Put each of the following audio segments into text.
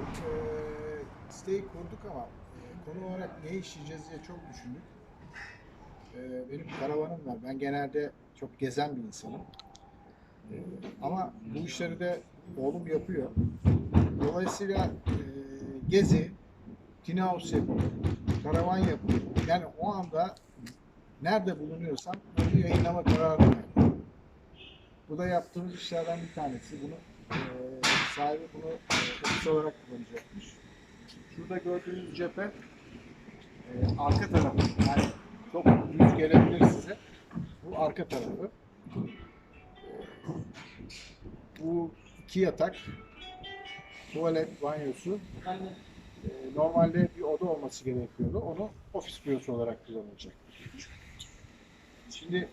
e, siteyi kurduk ama e, konu olarak ne işleyeceğiz diye çok düşündük. E, benim karavanım var. Ben genelde çok gezen bir insanım. E, ama bu işleri de oğlum yapıyor. Dolayısıyla e, gezi, tiny house karavan yapımı, yani o anda nerede bulunuyorsam onu yayınlama kararı. Bu da yaptığımız işlerden bir tanesi. Bunu e, sahibi bunu e, ofis olarak kullanacakmış. Şurada gördüğünüz cephe e, arka tarafı. Yani çok düz gelebilir size. Bu arka tarafı. Bu iki yatak, tuvalet, banyosu. E, normalde bir oda olması gerekiyordu. Onu ofis bürosu olarak kullanılacak. Şimdi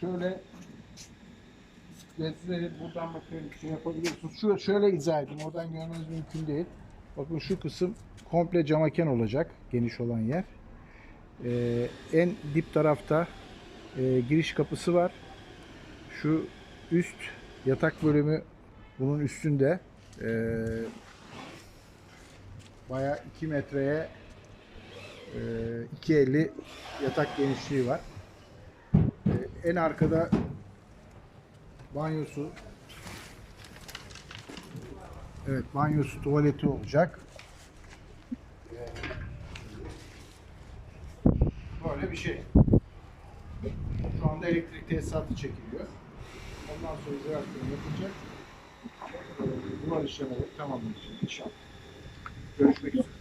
şöyle Resimleri buradan bakın şey yapabiliyorsunuz. Şu şöyle izah edeyim. Oradan görmeniz mümkün değil. Bakın şu kısım komple camaken olacak. Geniş olan yer. Ee, en dip tarafta e, giriş kapısı var. Şu üst yatak bölümü bunun üstünde. Ee, bayağı 2 metreye e, 2.50 yatak genişliği var. Ee, en arkada banyosu. Evet, banyosu, tuvaleti olacak. Böyle bir şey. Şu anda elektrik tesisatı çekiliyor. Ondan sonra izolasyon yapılacak. Duvar işlemleri tamamlanacak inşallah. Görüşmek üzere.